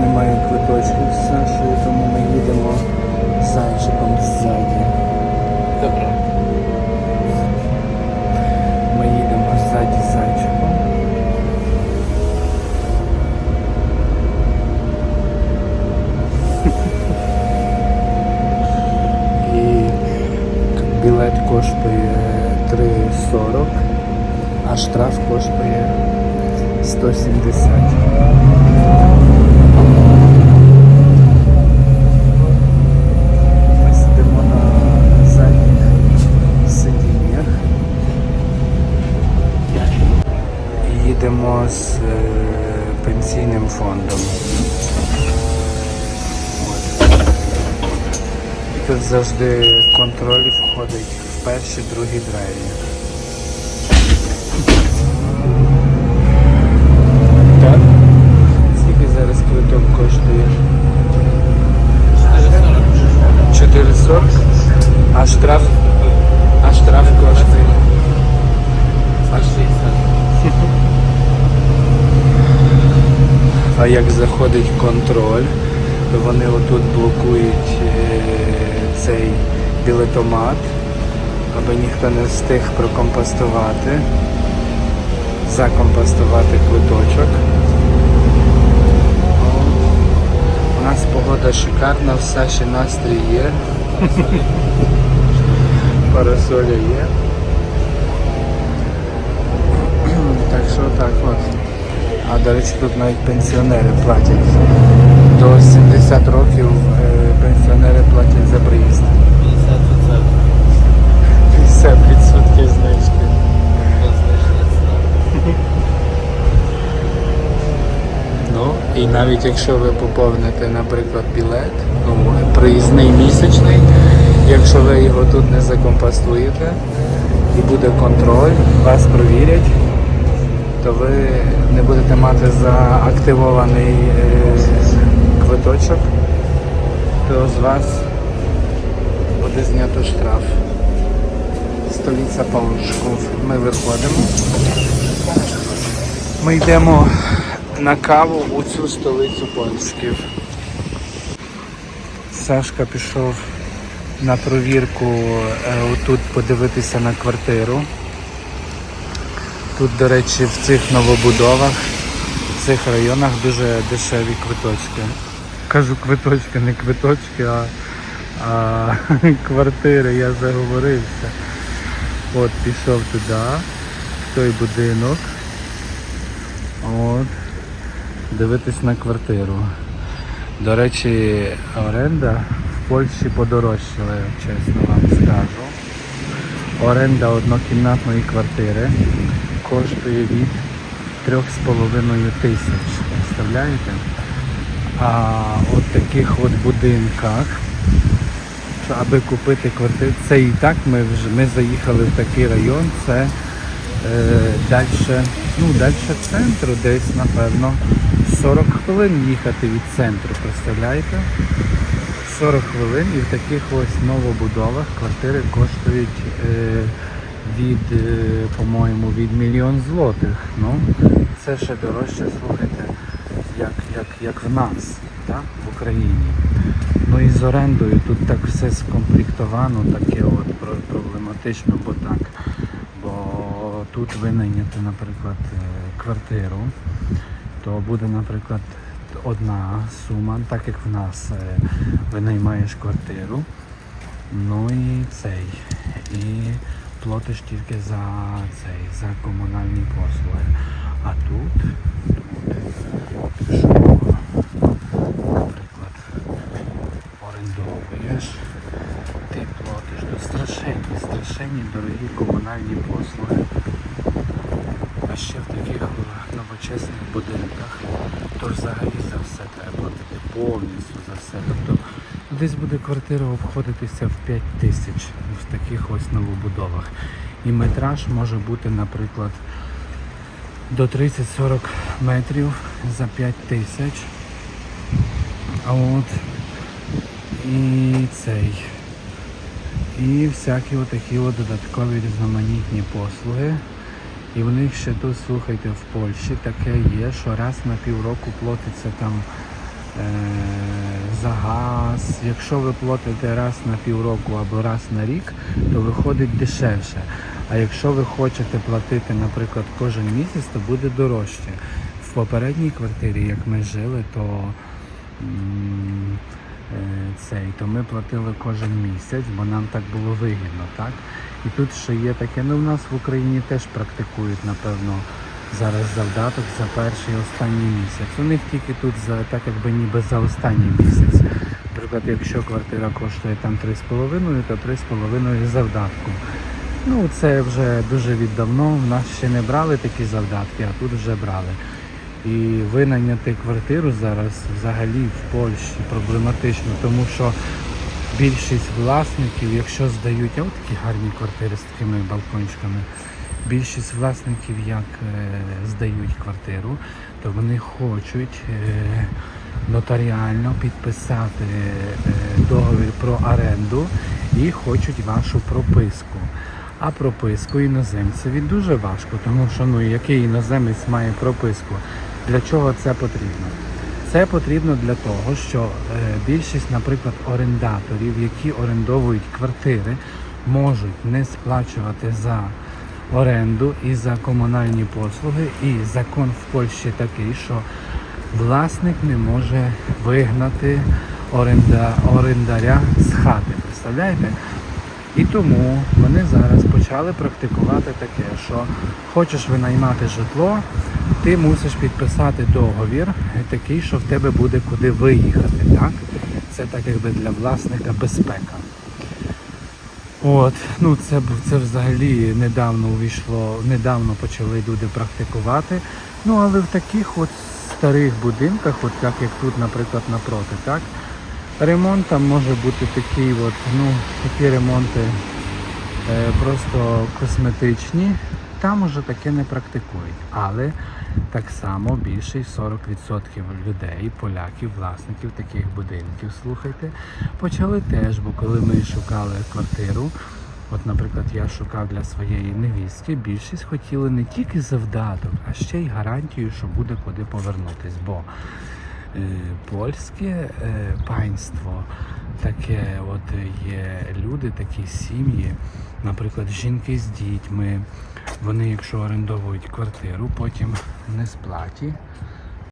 немає квиточків з Сашою, тому ми їдемо з зайчиком ззаді. Добре. Ми їдемо ззаді з зайчиком. І білет коштує 3,40, а штраф коштує 170. Пенсійним фондом. Тут завжди контроль входить в перші, другі двері. Так? Скільки зараз квиток коштує? 4,40. А штраф? А штраф коштує? Аж 60. А як заходить контроль, то вони отут блокують е, цей білетомат, аби ніхто не встиг прокомпостувати, закомпостувати квиточок. У нас погода шикарна, в Саші настрій є. Парасоля є. До речі, тут навіть пенсіонери платять. До 70 років е, пенсіонери платять за проїзд. 50 50% знижки. Ну, і навіть якщо ви поповните, наприклад, білет, ну, проїзний місячний, якщо ви його тут не закомпостуєте і буде контроль, вас провірять, то ви не будете мати заактивований е, квиточок, то з вас буде знято штраф. Столиця Павлушков. Ми виходимо. Ми йдемо на каву у цю столицю Польщків. Сашка пішов на провірку е, отут подивитися на квартиру. Тут, до речі, в цих новобудовах, в цих районах дуже дешеві квиточки. Кажу квиточки, не квиточки, а, а квартири, я заговорився. От пішов туди, в той будинок. От. Дивитись на квартиру. До речі, оренда в Польщі подорожчала, чесно вам скажу. Оренда однокімнатної квартири коштує від 3,5 тисяч. Представляєте? А от таких от будинках, аби купити квартиру, це і так ми вже ми заїхали в такий район, це е, далі, ну, далі центру, десь, напевно, 40 хвилин їхати від центру, представляєте? 40 хвилин і в таких ось новобудовах квартири коштують е, від, е, по-моєму, від мільйон злотих. Ну, це ще дорожче, слухайте, як, як, як в нас, так, в Україні. Ну і з орендою тут так все скомплектовано, таке от проблематично, бо так. Бо тут ви найняти, наприклад, е, квартиру, то буде, наприклад, одна сума, так як в нас е, винаймаєш квартиру. Ну і цей. Платиш тільки за цей, за комунальні послуги. А тут, тут що, наприклад, орендовуєш, ти платиш тут страшенні, страшенні дорогі комунальні послуги. А ще в таких новочесних будинках, то взагалі за все треба платити повністю за все. Тобто десь буде квартира обходитися в 5 тисяч в таких ось новобудовах. І метраж може бути, наприклад, до 30-40 метрів за 5 тисяч. А от і цей. І всякі отакі от додаткові різноманітні послуги. І в них ще тут, слухайте, в Польщі таке є, що раз на півроку платиться там за газ. Якщо ви платите раз на півроку або раз на рік, то виходить дешевше. А якщо ви хочете платити, наприклад, кожен місяць, то буде дорожче. В попередній квартирі, як ми жили, то е, цей, то ми платили кожен місяць, бо нам так було вигідно, так? І тут ще є таке, ну в нас в Україні теж практикують, напевно, зараз завдаток за перший останній місяць. У них тільки тут за так якби ніби за останній місяць. Наприклад, якщо квартира коштує там 3,5, то 3,5 з завдатком. Ну, це вже дуже віддавно. В нас ще не брали такі завдатки, а тут вже брали. І винайняти квартиру зараз взагалі в Польщі проблематично, тому що більшість власників, якщо здають, а от такі гарні квартири з такими балкончиками, більшість власників як е, здають квартиру, то вони хочуть е, нотаріально підписати е, договір про оренду і хочуть вашу прописку. А прописку іноземцеві дуже важко, тому що ну який іноземець має прописку? Для чого це потрібно? Це потрібно для того, що більшість, наприклад, орендаторів, які орендовують квартири, можуть не сплачувати за оренду і за комунальні послуги. І закон в Польщі такий, що власник не може вигнати оренда, орендаря з хати. Представляєте? І тому вони зараз почали практикувати таке, що хочеш винаймати житло, ти мусиш підписати договір такий, що в тебе буде куди виїхати. Так? Це так якби для власника безпека. От, ну це, це взагалі недавно увійшло, недавно почали люди практикувати. Ну але в таких от старих будинках, от так як тут, наприклад, напроти, так, ремонт там може бути такий, от, ну, такі ремонти е, просто косметичні. Там уже таке не практикують. Але так само більше 40% людей, поляків, власників таких будинків, слухайте, почали теж, бо коли ми шукали квартиру, от, наприклад, я шукав для своєї невістки, більшість хотіли не тільки завдаток, а ще й гарантію, що буде куди повернутись. Бо польське е, панство. Таке, от є люди, такі сім'ї, наприклад, жінки з дітьми. Вони, якщо орендовують квартиру, потім не сплаті,